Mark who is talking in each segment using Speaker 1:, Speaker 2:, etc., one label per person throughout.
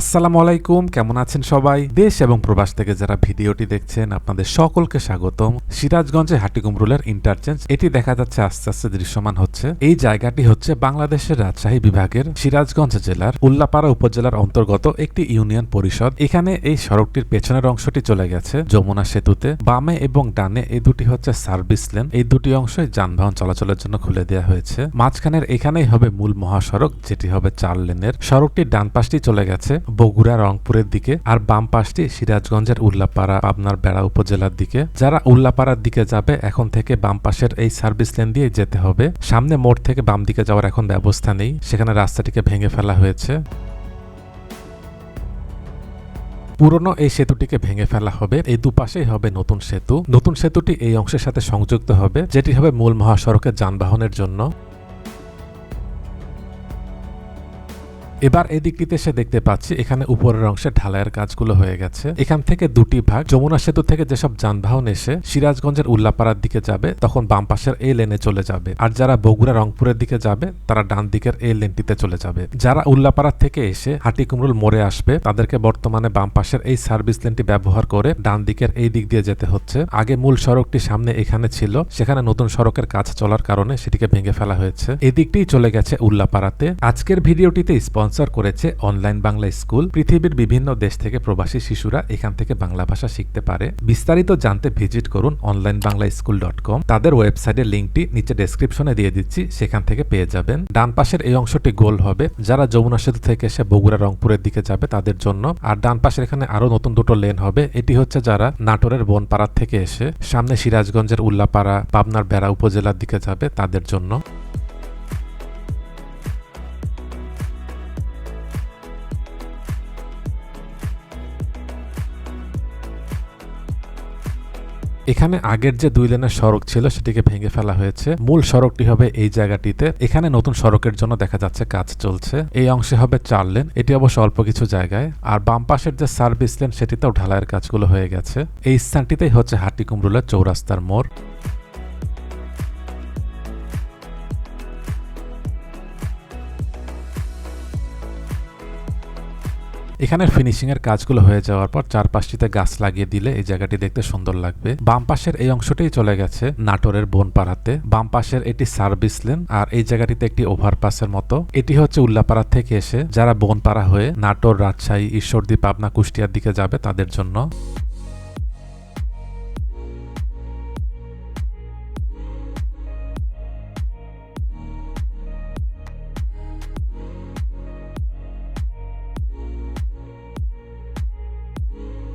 Speaker 1: আসসালামু আলাইকুম, কেমন আছেন সবাই? দেশ এবং প্রবাস থেকে যারা ভিডিওটি দেখছেন, আপনাদের সকলকে স্বাগতম। সিরাজগঞ্জে হাটিকুমরুলের ইন্টারচেঞ্জ এটি দেখা যাচ্ছে আস্তে আস্তে দৃশ্যমান হচ্ছে। এই জায়গাটি হচ্ছে বাংলাদেশের রাজশাহী বিভাগের সিরাজগঞ্জ জেলার উল্লাপাড়া উপজেলার অন্তর্গত একটি ইউনিয়ন পরিষদ। এখানে এই সড়কটির পেছনের অংশটি চলে গেছে যমুনা সেতুতে। বামে এবং ডানে এই দুটি হচ্ছে সার্ভিস লেন এই দুটি অংশই যানবাহন চলাচলের জন্য খুলে দেওয়া হয়েছে। মাঝখানের এখানেই হবে মূল মহাসড়ক, যেটি হবে চার লেনের সড়কটির ডান পাশটি চলে গেছে। বগুড়া রংপুরের দিকে আর বাম পাশটি সিরাজগঞ্জের উল্লাপাড়া, পাবনার বেড়া উপজেলার দিকে। যারা উল্লাপাড়ার দিকে যাবে, এখন থেকে বাম পাশের এই সার্ভিস লেন দিয়ে যেতে হবে। সামনে মোড় থেকে বাম দিকে যাওয়ার এখন ব্যবস্থা নেই। সেখানে রাস্তাটিকে ভেঙে ফেলা হয়েছে। পুরনো এই সেতুটিকে ভেঙে ফেলা হবে। এই দুপাশেই হবে নতুন সেতু। নতুন সেতুটি এই অংশের সাথে সংযুক্ত হবে, যেটি হবে মূল মহাসড়কের যানবাহনের জন্য। এবার এই দিকটিতে এসে দেখতে পাচ্ছি, এখানে উপরের অংশে ঢালাইয়ের কাজগুলো হয়ে গেছে। এখান থেকে দুটি ভাগ, যমুনা সেতু থেকে যেসব যানবাহন এসে সিরাজগঞ্জের উল্লাপাড়ার দিকে যাবে, তখন বাম পাশের এই লেনে চলে যাবে। আর যারা বগুড়া রংপুরের দিকে যাবে, তারা ডান দিকের এই লেনটিতে চলে যাবে। যারা উল্লাপাড়ার থেকে এসে হাটিকুমরুল মোড়ে আসবে, তাদেরকে বর্তমানে বাম পাশের এই সার্ভিস লেনটি ব্যবহার করে ডান দিকের এই দিক দিয়ে যেতে হচ্ছে। আগে মূল সড়কটি সামনে এখানে ছিল, সেখানে নতুন সড়কের কাজ চলার কারণে সেটিকে ভেঙে ফেলা হয়েছে। এদিকটিই চলে গেছে উল্লাপাড়াতে। আজকের ভিডিওটিতে স্পন্সর করেছে অনলাইন বাংলা স্কুল। পৃথিবীর বিভিন্ন দেশ থেকে প্রবাসী শিশুরা এখান থেকে বাংলা ভাষা শিখতে পারে। বিস্তারিত জানতে ভিজিট করুন online Bangla school dot com. তাদের ওয়েবসাইটের লিঙ্কটি নিচে ডেসক্রিপশনে দিয়ে দিচ্ছি, সেখান থেকে পেয়ে যাবেন। ডান পাশের এই অংশটি গোল হবে। যারা যমুনা সেতু থেকে এসে বগুড়া রংপুরের দিকে যাবে, তাদের জন্য। আর ডান পাশের এখানে আরও নতুন দুটো লেন হবে। এটি হচ্ছে যারা নাটোরের বনপাড়ার থেকে এসে সামনে সিরাজগঞ্জের উল্লাপাড়া, পাবনার বেড়া উপজেলার দিকে যাবে, তাদের জন্য। এখানে আগের যে দুই লেনের সড়ক ছিল, সেটিকে ভেঙে ফেলা হয়েছে। মূল সড়কটি হবে এই জায়গাটিতে। এখানে নতুন সড়কের জন্য দেখা যাচ্ছে কাজ চলছে। এই অংশে হবে চার লেন। এটি অবশ্য অল্প কিছু জায়গায়। আর বাম পাশের যে সার্ভিস লেন, সেটিতেও ঢালাইয়ের কাজগুলো হয়ে গেছে। এই স্থানটিতেই হচ্ছে হাটিকুমরুলের চৌরাস্তার মোড়। এখানে ফিনিশিং এর কাজগুলো হয়ে যাওয়ার পর চারপাশটিতে গাছ লাগিয়ে দিলে এই জায়গাটি দেখতে সুন্দর লাগবে। বাম পাশের এই অংশটাই চলে গেছে নাটোরের বনপাড়াতে। বাম পাশের এটি সার্ভিস লেন আর এই জায়গাটিতে একটি ওভারপাসের মতো। এটি হচ্ছে উল্লাপাড়া থেকে এসে যারা বনপাড়া হয়ে নাটোর, রাজশাহী, ঈশ্বরদী, পাবনা, কুষ্টিয়ার দিকে যাবে তাদের জন্য।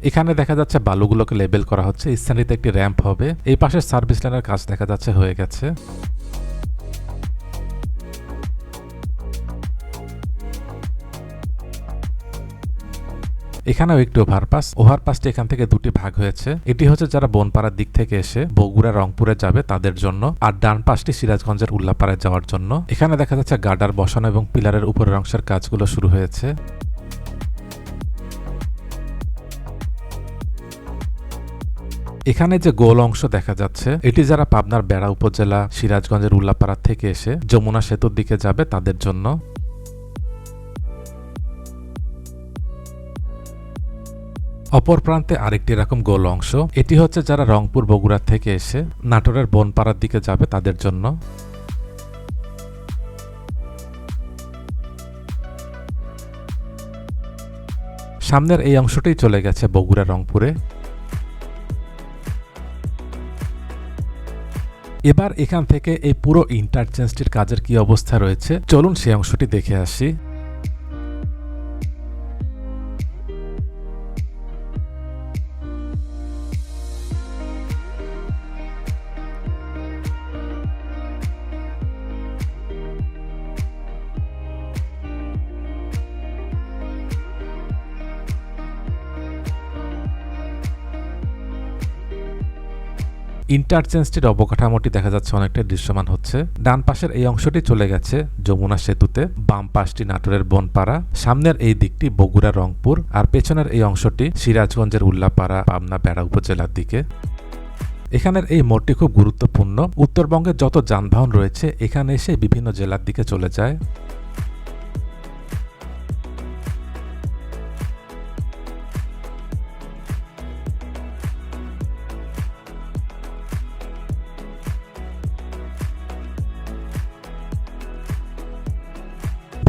Speaker 1: এখানে দেখা যাচ্ছে বালুগুলোকে লেবেল করা হচ্ছে স্থানীয়তে একটি র্যাম্প হবে। এই পাশে সার্ভিস লাইনের কাজ দেখা যাচ্ছে হয়ে গেছে। এখানেও একটি ওভারপাস ওভারপাসটি এখান থেকে দুটি ভাগ হয়েছে। এটি হচ্ছে যারা বনপাড়ার দিক থেকে এসে বগুড়া, রংপুরে যাবে তাদের জন্য আর ডান পাশটি সিরাজগঞ্জের উল্লাপাড়ায় যাওয়ার জন্য। এখানে দেখা যাচ্ছে গার্ডার বসানো এবং পিলারের উপরের অংশের কাজগুলো শুরু হয়েছে। এখানে যে গোল অংশ দেখা যাচ্ছে, এটি যারা পাবনার বেড়া উপজেলা, সিরাজগঞ্জের উল্লাপাড়া থেকে এসে যমুনা সেতুর দিকে যাবে তাদের জন্য। অপর প্রান্তে আরেকটি এরকম গোল অংশ, এটি হচ্ছে যারা রংপুর, বগুড়া থেকে এসে নাটোরের বনপাড়ার দিকে যাবে তাদের জন্য। সামনের এই অংশটাই চলে গেছে বগুড়া রংপুরে। এবার এখান থেকে এই পুরো ইন্টারচেঞ্জটির কাজের কি অবস্থা রয়েছে? চলুন সেই অংশটি দেখে আসি। ইন্টারচেঞ্জটির অবকাঠামোটি দেখা যাচ্ছে অনেকটা দৃশ্যমান হচ্ছে। ডান পাশের এই অংশটি চলে গেছে যমুনা সেতুতে, বাম পাশটি নাটোরের বনপাড়া, সামনের এই দিকটি বগুড়া, রংপুর, আর পেছনের এই অংশটি সিরাজগঞ্জের উল্লাপাড়া, পাবনা বেড়া উপজেলার দিকে। এখানের এই মোড়টি খুব গুরুত্বপূর্ণ। উত্তরবঙ্গের যত যানবাহন রয়েছে, এখানে এসে বিভিন্ন জেলার দিকে চলে যায়।